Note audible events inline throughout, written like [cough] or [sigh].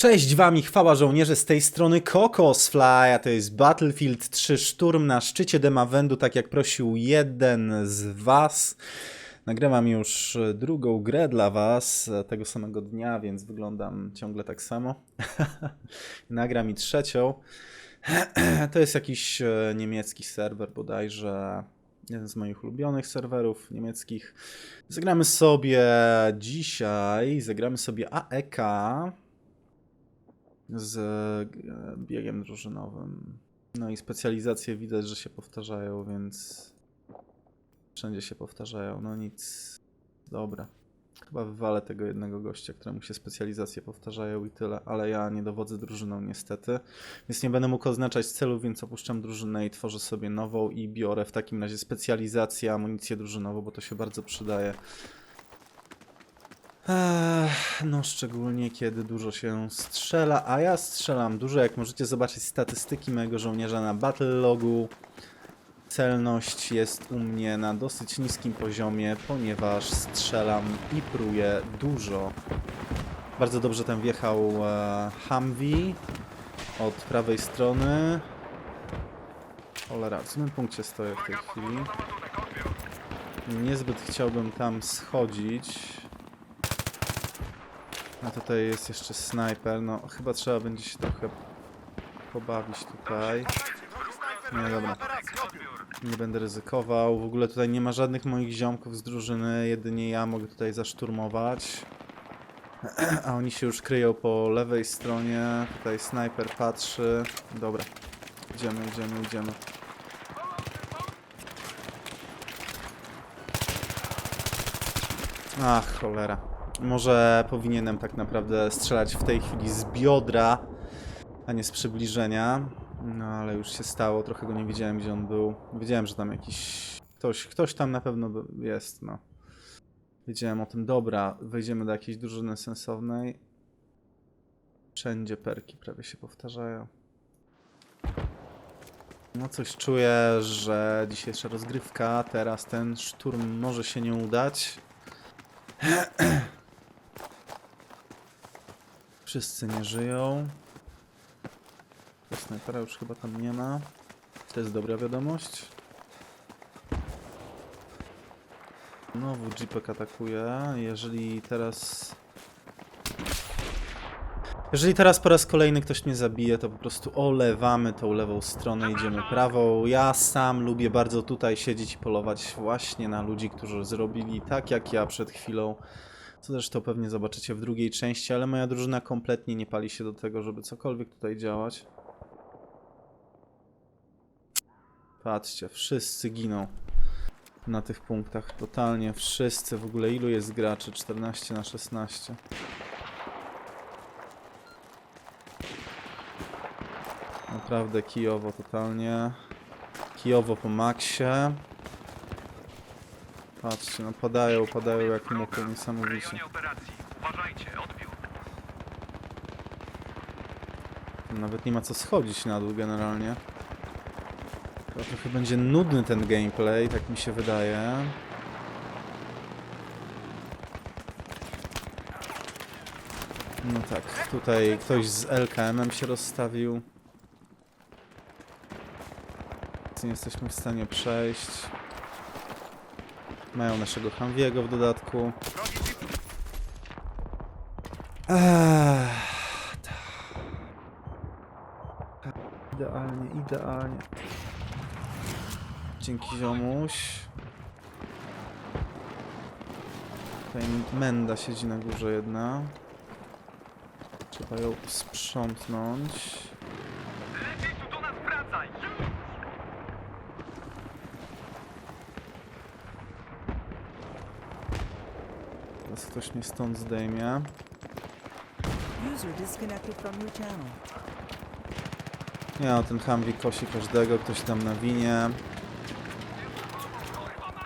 Cześć wami, chwała żołnierze z tej strony Kokosfly, a to jest Battlefield 3 Szturm na szczycie Demawendu, tak jak prosił jeden z was. Nagrywam już drugą grę dla was e, tego samego dnia, więc wyglądam ciągle tak samo. [laughs] Nagram i trzecią. [clears throat] to jest jakiś e, niemiecki serwer bodajże, jeden z moich ulubionych serwerów niemieckich. Zagramy sobie dzisiaj, zagramy sobie AEK z e, biegiem drużynowym. No i specjalizacje widać, że się powtarzają, więc wszędzie się powtarzają. No nic. Dobra. Chyba wywalę tego jednego gościa, któremu się specjalizacje powtarzają i tyle, ale ja nie dowodzę drużyną niestety, więc nie będę mógł oznaczać celów, więc opuszczam drużynę i tworzę sobie nową i biorę w takim razie specjalizację, amunicję drużynową, bo to się bardzo przydaje. No szczególnie kiedy dużo się strzela, a ja strzelam dużo, jak możecie zobaczyć statystyki mojego żołnierza na battle logu. Celność jest u mnie na dosyć niskim poziomie, ponieważ strzelam i pruję dużo. Bardzo dobrze tam wjechał e, Humvee od prawej strony. Cholera, w którym punkcie stoję w tej chwili? Niezbyt chciałbym tam schodzić. A tutaj jest jeszcze snajper, no chyba trzeba będzie się trochę pobawić tutaj. Nie, dobra. Nie będę ryzykował. W ogóle tutaj nie ma żadnych moich ziomków z drużyny, jedynie ja mogę tutaj zaszturmować. [clears throat] A oni się już kryją po lewej stronie. Tutaj snajper patrzy. Dobra. Idziemy, idziemy, idziemy. Ach, cholera. Może powinienem tak naprawdę strzelać w tej chwili z biodra, a nie z przybliżenia. No ale już się stało, trochę go nie widziałem gdzie on był. Wiedziałem, że tam jakiś... Ktoś, ktoś tam na pewno jest, no. Wiedziałem o tym. Dobra, wejdziemy do jakiejś drużyny sensownej. Wszędzie perki prawie się powtarzają. No coś czuję, że dzisiejsza rozgrywka, teraz ten szturm może się nie udać. [clears throat] Wszyscy nie żyją. Snajpera już chyba tam nie ma. To jest dobra wiadomość. Znowu jeepek atakuje. Jeżeli teraz... Jeżeli teraz po raz kolejny ktoś mnie zabije, to po prostu olewamy tą lewą stronę, idziemy prawą. Ja sam lubię bardzo tutaj siedzieć i polować właśnie na ludzi, którzy zrobili tak jak ja przed chwilą. Co zresztą pewnie zobaczycie w drugiej części, ale moja drużyna kompletnie nie pali się do tego, żeby cokolwiek tutaj działać. Patrzcie, wszyscy giną na tych punktach. Totalnie wszyscy. W ogóle ilu jest graczy? 14 na 16. Naprawdę kijowo totalnie. Kijowo po maksie. Patrzcie, no padają, padają jak muchy, niesamowicie. Nawet nie ma co schodzić na dół generalnie. To trochę będzie nudny ten gameplay, tak mi się wydaje. No tak, tutaj ktoś z LKM-em się rozstawił. Nie jesteśmy w stanie przejść. Mają naszego Humvee'ego w dodatku. Ech. Idealnie, idealnie. Dzięki ziomuś. Tutaj Menda siedzi na górze jedna. Trzeba ją sprzątnąć. Lepiej tu do nas wracaj! Teraz ktoś mnie stąd zdejmie. User disconnected from your channel. Nie, no, ten Humvee kosi każdego, ktoś tam nawinie.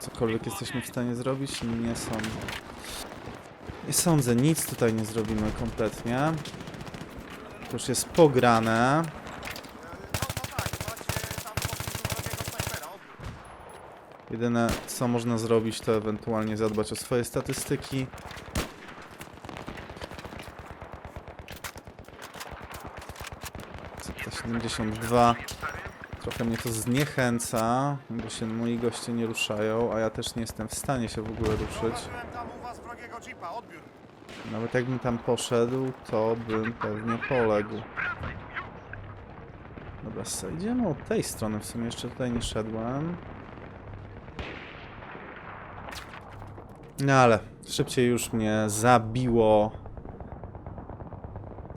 Cokolwiek jesteśmy w stanie zrobić? Nie sądzę. Nie sądzę, nic tutaj nie zrobimy kompletnie. To już jest pograne. Jedyne co można zrobić to ewentualnie zadbać o swoje statystyki. 72. Trochę mnie to zniechęca, bo się moi goście nie ruszają, a ja też nie jestem w stanie się w ogóle ruszyć. Nawet jakbym tam poszedł, to bym pewnie poległ. Dobra, idziemy od tej strony, w sumie jeszcze tutaj nie szedłem. No ale szybciej już mnie zabiło.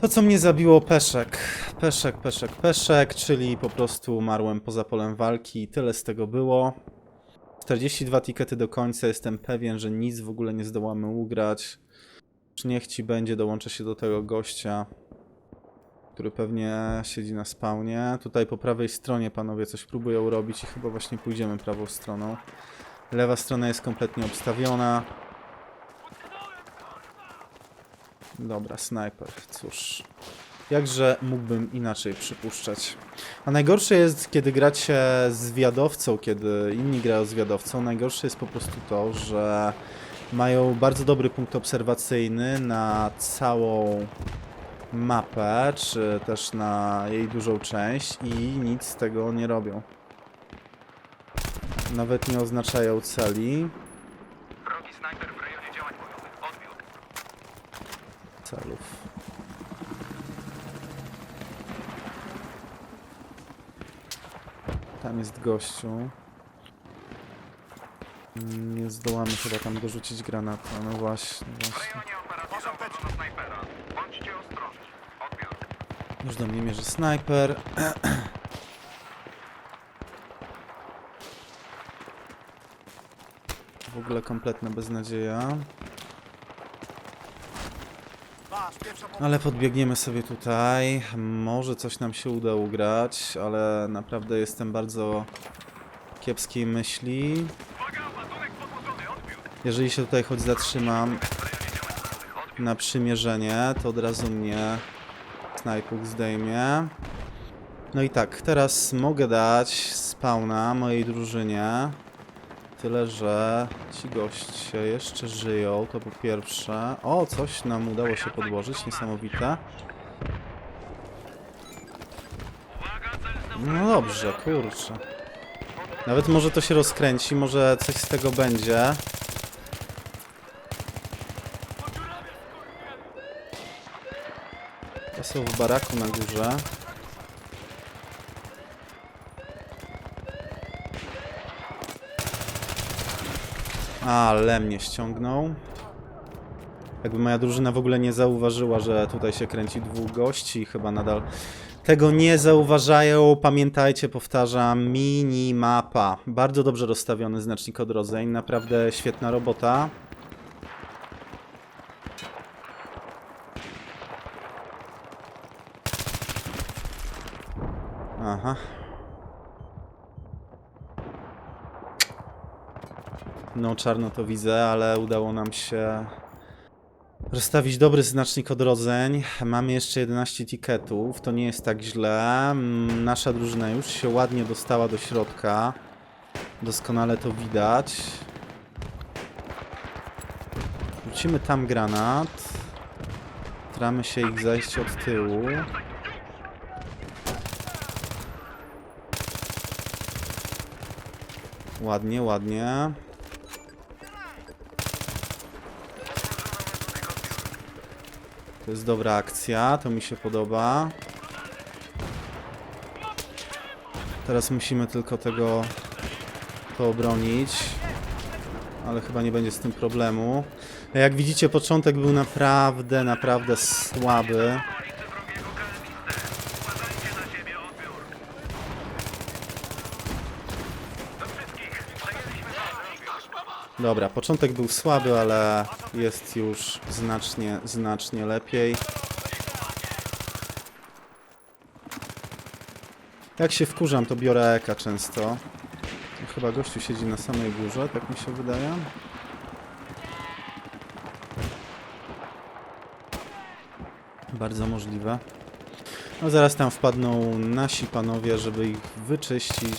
To co mnie zabiło peszek. Peszek, peszek, peszek, czyli po prostu umarłem poza polem walki i tyle z tego było. 42 tikety do końca, jestem pewien, że nic w ogóle nie zdołamy ugrać. Niech ci będzie, dołączę się do tego gościa, który pewnie siedzi na spawnie. Tutaj po prawej stronie panowie coś próbują robić i chyba właśnie pójdziemy prawą stroną. Lewa strona jest kompletnie obstawiona. Dobra, snajper, cóż. Jakże mógłbym inaczej przypuszczać. A najgorsze jest, kiedy gracie z zwiadowcą, kiedy inni grają z zwiadowcą. Najgorsze jest po prostu to, że mają bardzo dobry punkt obserwacyjny na całą mapę, czy też na jej dużą część i nic z tego nie robią. Nawet nie oznaczają celi. Wrogi snajper w rejonie działań bojowych. Odbiór. celów. Tam jest gościu. Mm, Nie zdołamy chyba tam dorzucić granatu. No właśnie, właśnie. Już do mnie mierzy snajper. [clears throat] ogóle kompletna beznadzieja. Ale podbiegniemy sobie tutaj. Może coś nam się uda ugrać, ale naprawdę jestem bardzo kiepskiej myśli. Jeżeli się tutaj choć zatrzymam na przymierzenie, to od razu mnie snajpuk zdejmie. No i tak, teraz mogę dać spawna mojej drużynie. Tyle, że ci goście jeszcze żyją, to po pierwsze. O, coś nam udało się podłożyć, niesamowite. No dobrze, kurczę. Nawet może to się rozkręci, może coś z tego będzie. To są w baraku na górze. Ale mnie ściągnął. Jakby moja drużyna w ogóle nie zauważyła, że tutaj się kręci dwóch gości, chyba nadal tego nie zauważają. Pamiętajcie, powtarzam, minimapa. Bardzo dobrze rozstawiony znacznik odrodzeń, naprawdę świetna robota. Aha. No, czarno to widzę, ale udało nam się rozstawić dobry znacznik odrodzeń. Mamy jeszcze 11 tiketów, to nie jest tak źle. Mm, Nasza drużyna już się ładnie dostała do środka. Doskonale to widać. Rzucimy tam granat. Staramy się ich zajść od tyłu. Ładnie, ładnie. To jest dobra akcja, to mi się podoba. Teraz musimy tylko tego to obronić. Ale chyba nie będzie z tym problemu. Jak widzicie, początek był naprawdę, naprawdę słaby. Dobra, początek był słaby, ale jest już znacznie, znacznie lepiej. Jak się wkurzam, to biorę eka często. Chyba gościu siedzi na samej górze, tak mi się wydaje. Bardzo możliwe. No zaraz tam wpadną nasi panowie, żeby ich wyczyścić.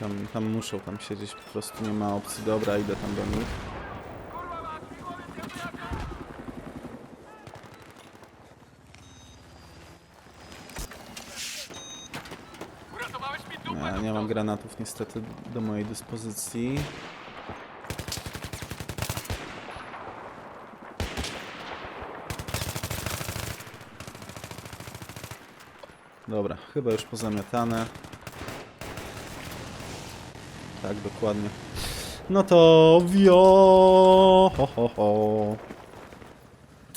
Tam, tam muszą tam siedzieć, po prostu nie ma opcji. Dobra, idę tam do nich. No, ja nie mam granatów niestety do mojej dyspozycji. Dobra, chyba już pozamiatane. Tak, dokładnie. No to wio, ho, ho, ho.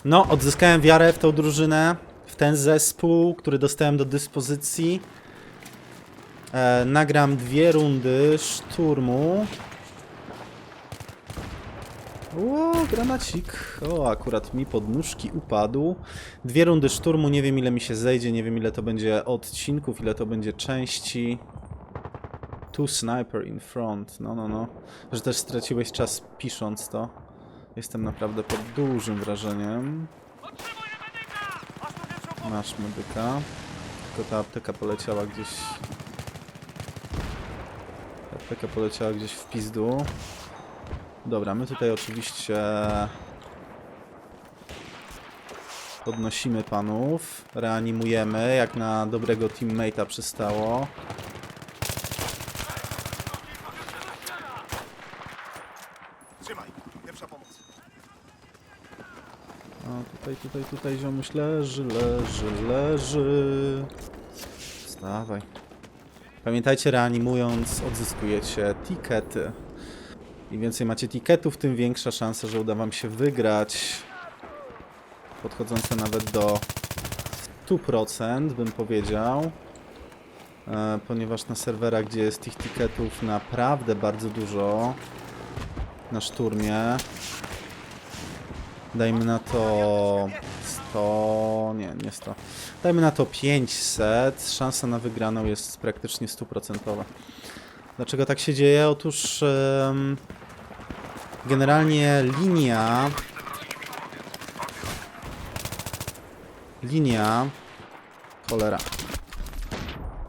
No, odzyskałem wiarę w tą drużynę, w ten zespół, który dostałem do dyspozycji. E, nagram dwie rundy szturmu. O, granacik. O, akurat mi pod nóżki upadł. Dwie rundy szturmu, nie wiem ile mi się zejdzie, nie wiem ile to będzie odcinków, ile to będzie części. Two sniper in front, no no no. Że też straciłeś czas pisząc to. Jestem naprawdę pod dużym wrażeniem. Masz medyka. Tylko ta apteka poleciała gdzieś... Ta apteka poleciała gdzieś w pizdu. Dobra, my tutaj oczywiście... Podnosimy panów, reanimujemy, jak na dobrego teammate'a przystało. Tutaj, ziomuś leży, leży, leży. Wstawaj. Pamiętajcie, reanimując odzyskujecie tikety. Im więcej macie tiketów, tym większa szansa, że uda wam się wygrać. Podchodzące nawet do 100% bym powiedział. E, ponieważ na serwerach, gdzie jest tych tiketów naprawdę bardzo dużo, na szturmie, Dajmy na to 100, nie, nie 100. Dajmy na to 500. Szansa na wygraną jest praktycznie stuprocentowa. Dlaczego tak się dzieje? Otóż generalnie linia linia cholera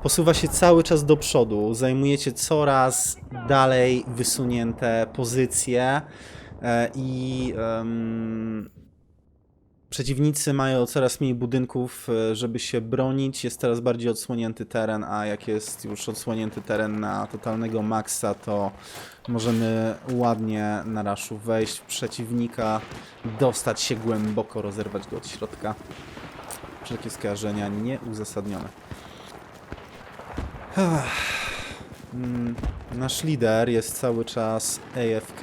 posuwa się cały czas do przodu. Zajmujecie coraz dalej wysunięte pozycje. E, I em, przeciwnicy mają coraz mniej budynków, e, żeby się bronić. Jest coraz bardziej odsłonięty teren, a jak jest już odsłonięty teren na totalnego maksa, to możemy ładnie na raszu wejść w przeciwnika, dostać się głęboko, rozerwać go od środka. Wszelkie skojarzenia nieuzasadnione. Mm, Nasz lider jest cały czas AFK.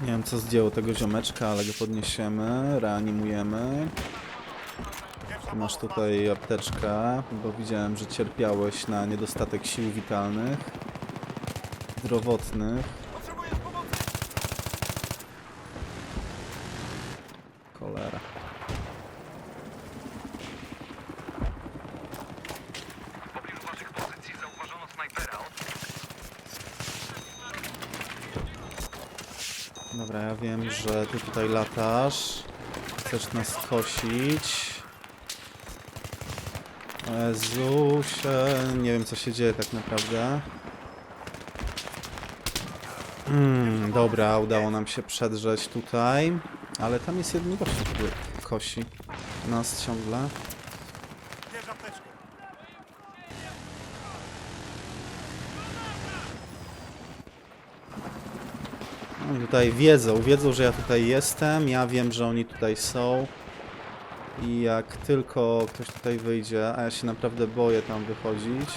Nie wiem co zdjęło tego ziomeczka, ale go podniesiemy, reanimujemy. Masz tutaj apteczkę, bo widziałem, że cierpiałeś na niedostatek sił witalnych, zdrowotnych. Dobra, ja wiem, że ty tutaj latasz. Chcesz nas kosić. Jezusie, nie wiem co się dzieje tak naprawdę. Mm, dobra, udało nam się przedrzeć tutaj. Ale tam jest jeden gość, który kosi nas ciągle. Tutaj wiedzą, wiedzą, że ja tutaj jestem, ja wiem, że oni tutaj są. I jak tylko ktoś tutaj wyjdzie, a ja się naprawdę boję tam wychodzić,